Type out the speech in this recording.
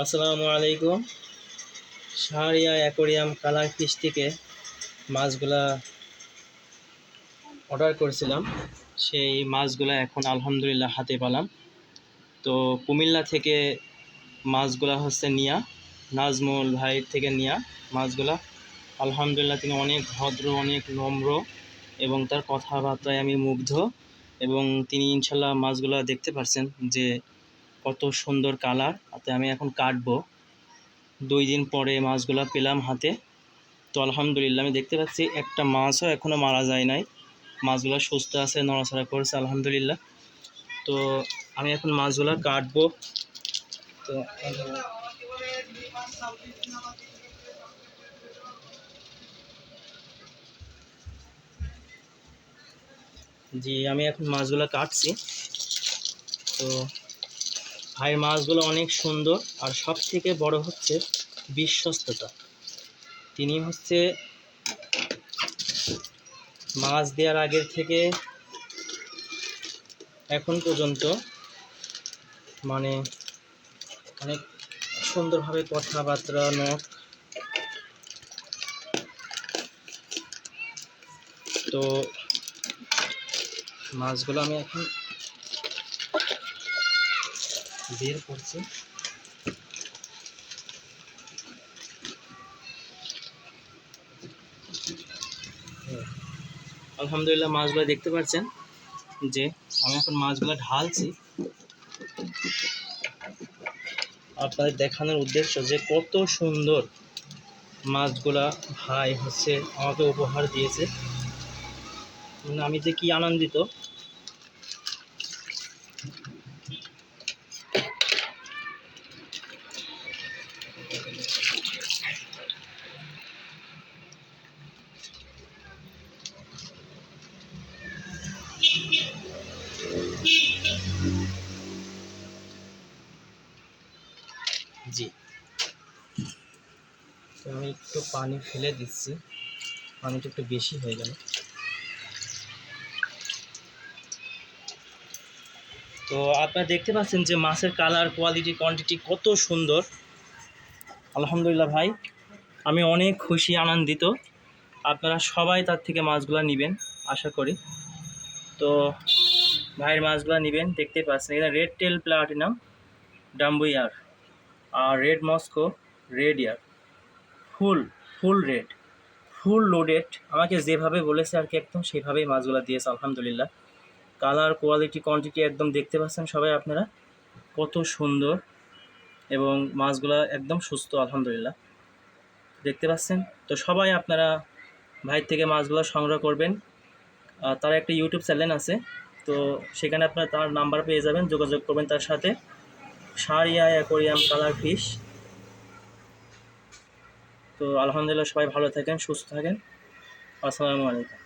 আসসালামু আলাইকুম। Shahria aquarium colour fish থেকে মাছগুলা অর্ডার করেছিলাম। সেই মাছগুলা এখন আলহামদুলিল্লাহ হাতে পেলাম। তো কুমিল্লা থেকে মাছগুলা হচ্ছে নিয়া, নাজমুল ভাই থেকে নিয়া মাছগুলা। আলহামদুলিল্লাহ তিনি অনেক ভদ্র, অনেক নম্র এবং তার কথাবার্তায় আমি মুগ্ধ এবং তিনি ইনশাল্লাহ মাছগুলা দেখতে পারছেন যে কত সুন্দর কালার। তাতে আমি এখন কাটবো। দুই দিন পরে মাছগুলা পেলাম হাতে। তো আলহামদুলিল্লাহ, আমি দেখতে পাচ্ছি একটা মাছও এখনও মারা যায় নাই। মাছগুলো সুস্থ আছে, নড়াচড়া করছে, আলহামদুলিল্লাহ। তো আমি এখন মাছগুলা কাটবো। তো জি, আমি এখন মাছগুলো কাটছি। তো ভাইয়ের মাছগুলো অনেক সুন্দর আর সব থেকে বড় হচ্ছে বিশ্বস্ততা। তিনি হচ্ছে মাছ দেওয়ার আগের থেকে এখন পর্যন্ত মানে অনেক সুন্দরভাবে কথাবার্তা, নখ। তো মাছগুলো আমি এখন বের করছি। আলহামদুলিল্লাহ মাছগুলো দেখতে পাচ্ছেন যে আমি এখন মাছগুলো ঢালছি। আপনাদের দেখানোর উদ্দেশ্য যে কত সুন্দর মাছগুলা ভাই হচ্ছে আমাকে উপহার দিয়েছে। আমি যে কি আনন্দিত। জি। তো আমি একটু পানি ফেলে দিচ্ছি। পানিটা একটু বেশি হয়ে গেল। তো আপনারা দেখতে পাচ্ছেন যে মাছের কালার কোয়ালিটি কোয়ান্টিটি কত সুন্দর। আলহামদুলিল্লাহ ভাই, আমি অনেক খুশি, আনন্দিত। আপনারা সবাই তার থেকে মাছগুলো নেবেন, আশা করি। তো ভাইয়ের মাছগুলো নেবেন, দেখতে পাচ্ছেন। এখানে red tail platinum dumbo ear আর red Moscow red ear full full red full loaded আমাকে যেভাবে বলেছে আর কি একদম সেভাবেই মাছগুলো দিয়েছে, আলহামদুলিল্লাহ। কালার কোয়ালিটি কোয়ান্টিটি একদম দেখতে পাচ্ছেন সবাই আপনারা। কত সুন্দর এবং মাছগুলো একদম সুস্থ, আলহামদুলিল্লাহ। দেখতে পাচ্ছেন? তো সবাই আপনারা ভাইয়ের থেকে মাছগুলো সংগ্রহ করবেন। তার একটা ইউটিউব চ্যানেল আছে। তো সেখানে আপনার তার নাম্বার পেয়ে যাবেন, যোগাযোগ করবেন তার সাথে। সারিয়া অ্যাকোরিয়াম কালার ফিশ তো আলহামদুলিল্লাহ সবাই ভালো থাকেন, সুস্থ থাকেন। আসসালামু আলাইকুম।